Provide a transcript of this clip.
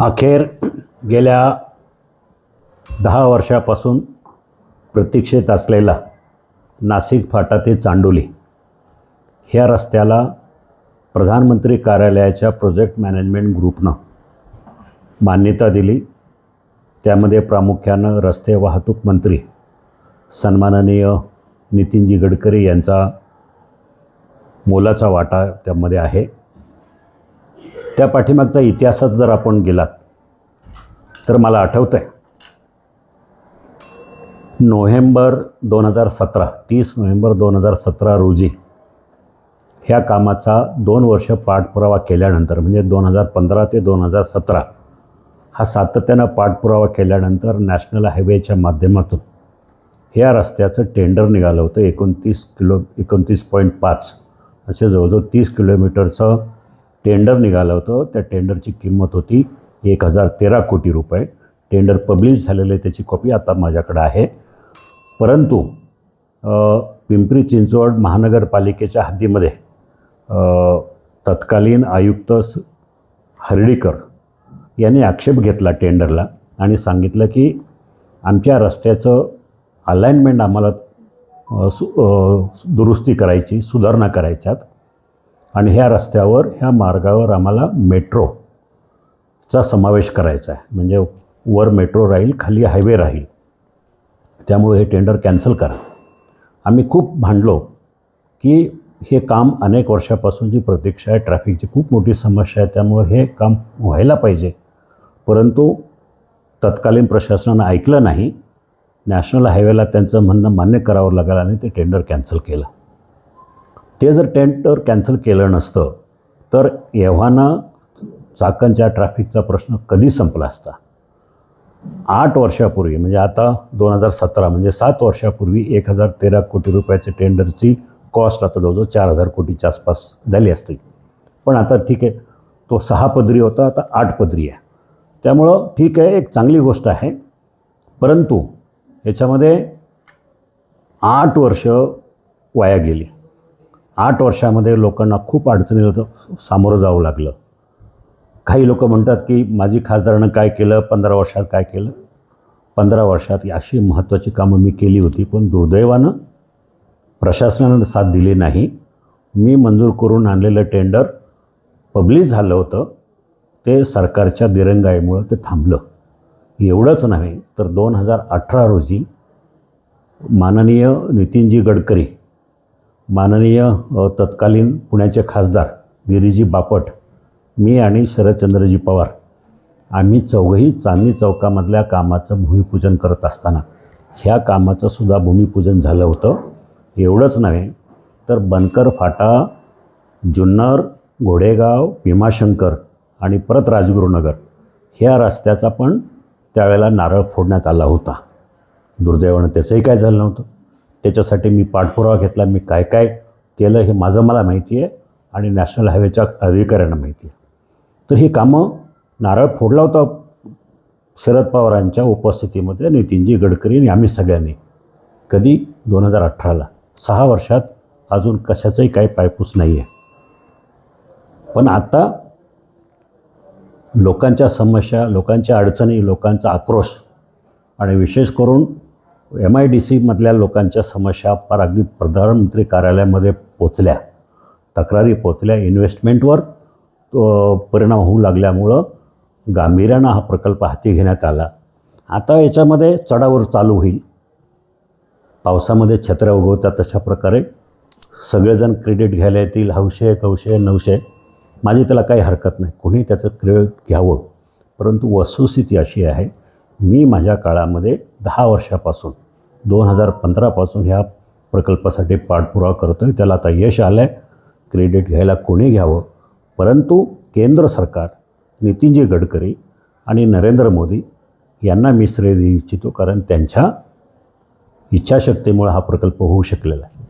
अखेर गेल्या दहा वर्षापासून प्रतीक्षेत असलेला नाशिक फाटा ते चांडोली ह्या रस्त्याला प्रधानमंत्री कार्यालयाच्या प्रोजेक्ट मॅनेजमेंट ग्रुपनं मान्यता दिली. त्यामध्ये प्रामुख्यानं रस्ते वाहतूक मंत्री सन्माननीय नितीनजी गडकरी यांचा मोलाचा वाटा त्यामध्ये आहे. त्या पाठीमागचा इतिहासात जर आपण गेलात तर मला आठवतं आहे नोव्हेंबर दोन हजार सतरा तीस नोव्हेंबर दोन हजार सतरा रोजी ह्या कामाचा दोन वर्ष पाठपुरावा केल्यानंतर म्हणजे दोन हजार पंधरा ते दोन हजार सतरा हा सातत्यानं पाठपुरावा केल्यानंतर नॅशनल हायवेच्या माध्यमातून ह्या रस्त्याचं टेंडर निघालं होतं एकोणतीस किलो एकोणतीस पॉईंट पाच असे जवळजवळ तीस किलोमीटरचं टेंडर निघालं होतं. त्या टेंडरची किंमत होती एक हजार तेरा कोटी रुपये. टेंडर पब्लिश झालेलं आहे त्याची कॉपी आता माझ्याकडं आहे. परंतु पिंपरी चिंचवड महानगरपालिकेच्या हद्दीमध्ये तत्कालीन आयुक्त हर्डीकर यांनी आक्षेप घेतला टेंडरला आणि सांगितलं की आमच्या रस्त्याचं अलाइनमेंट आम्हाला सु दुरुस्ती करायची सुधारणा करायच्यात. आणि ह्या रस्त्यावर ह्या मार्गावर आम्हाला मेट्रोचा समावेश करायचा आहे. म्हणजे वर मेट्रो राहील खाली हायवे राहील. त्यामुळे हे टेंडर कॅन्सल करा. आम्ही खूप भांडलो की हे काम अनेक वर्षापासून जी प्रतीक्षा आहे ट्रॅफिकची खूप मोठी समस्या आहे त्यामुळं हे काम व्हायला पाहिजे. परंतु तत्कालीन प्रशासनानं ऐकलं नाही. नॅशनल हायवेला त्यांचं म्हणणं मान्य करावं लागलं आणि ते टेंडर कॅन्सल केलं. ते जर टेंडर कॅन्सल केलं नसतं तर एव्हाना चाकणच्या ट्रॅफिकचा प्रश्न कधी संपला असता? आठ वर्षापूर्वी म्हणजे आता दोन हजार सतरा म्हणजे सात वर्षापूर्वी एक हजार तेरा कोटी रुपयाचे टेंडरची कॉस्ट आता जवळजवळ चार हजार कोटीच्या आसपास झाली असती. पण आता ठीक आहे तो सहा पदरी होता आता आठ पदरी आहे. त्यामुळं ठीक आहे एक चांगली गोष्ट आहे. परंतु याच्यामध्ये आठ वर्ष वाया गेली. आठ वर्षामध्ये लोकांना खूप अडचणीला तर सामोरं जावं लागलं. काही लोक म्हणतात की माझी खासदारानं काय केलं? पंधरा वर्षात काय केलं? पंधरा वर्षात अशी महत्त्वाची कामं मी केली होती पण दुर्दैवानं प्रशासनानं साथ दिली नाही. मी मंजूर करून आणलेलं टेंडर पब्लिश झालं होतं. ते सरकारच्या दिरंगाईमुळं ते थांबलं. एवढंच नव्हे तर दोन हजार अठरा रोजी माननीय नितीनजी गडकरी माननीय तत्कालीन पुण्याचे खासदार गिरीजी बापट मी आणि शरदचंद्रजी पवार आम्ही चौघही चांदणी चौकामधल्या कामाचं भूमिपूजन करत असताना ह्या कामाचं सुद्धा भूमिपूजन झालं होतं. एवढंच नव्हे तर बनकर फाटा जुन्नर घोडेगाव भीमाशंकर आणि परत राजगुरुनगर ह्या रस्त्याचा पण त्यावेळेला नारळ फोडण्यात आला होता. दुर्दैवानं त्याचंही काय झालं नव्हतं. त्याच्यासाठी मी पाठपुरावा घेतला मी काय काय केलं हे माझं मला माहिती आहे आणि नॅशनल हायवेच्या अधिकाऱ्यांना माहिती आहे. तर ही कामं नारळ फोडला होता शरद पवारांच्या उपस्थितीमध्ये नितीनजी गडकरी आणि आम्ही सगळ्यांनी. कधी? दोन हजार अठराला. सहा वर्षात अजून कशाचंही काही पायपूस नाही आहे. पण आता लोकांच्या समस्या लोकांच्या अडचणी लोकांचा आक्रोश आणि विशेष करून एम आय डी सीमधल्या लोकांच्या समस्या फार अगदी प्रधानमंत्री कार्यालयामध्ये पोचल्या. तक्रारी पोचल्या. इन्व्हेस्टमेंटवर तो परिणाम होऊ लागल्यामुळं गांभीर्यानं हा प्रकल्प हाती घेण्यात आला. आता याच्यामध्ये चढावर चालू होईल. पावसामध्ये छत्र्या उगवतात तशा प्रकारे. सगळेजण क्रेडिट घ्यायला येतील. हौशे कौशे नवशे माझी त्याला काही हरकत नाही. कोणी त्याचं क्रेडिट घ्यावं. परंतु वस्तुस्थिती अशी आहे. मी माझ्या काळामध्ये दहा वर्षापासून दोन हजार पंधरापासून ह्या प्रकल्पासाठी पाठपुरावा करतो आहे त्याला आता यश आलं आहे क्रेडिट घ्यायला कोणी घ्यावं? परंतु केंद्र सरकार नितीनजी गडकरी आणि नरेंद्र मोदी यांना मी श्रेय देऊ इच्छितो कारण त्यांच्या इच्छाशक्तीमुळे हा प्रकल्प होऊ शकलेला आहे.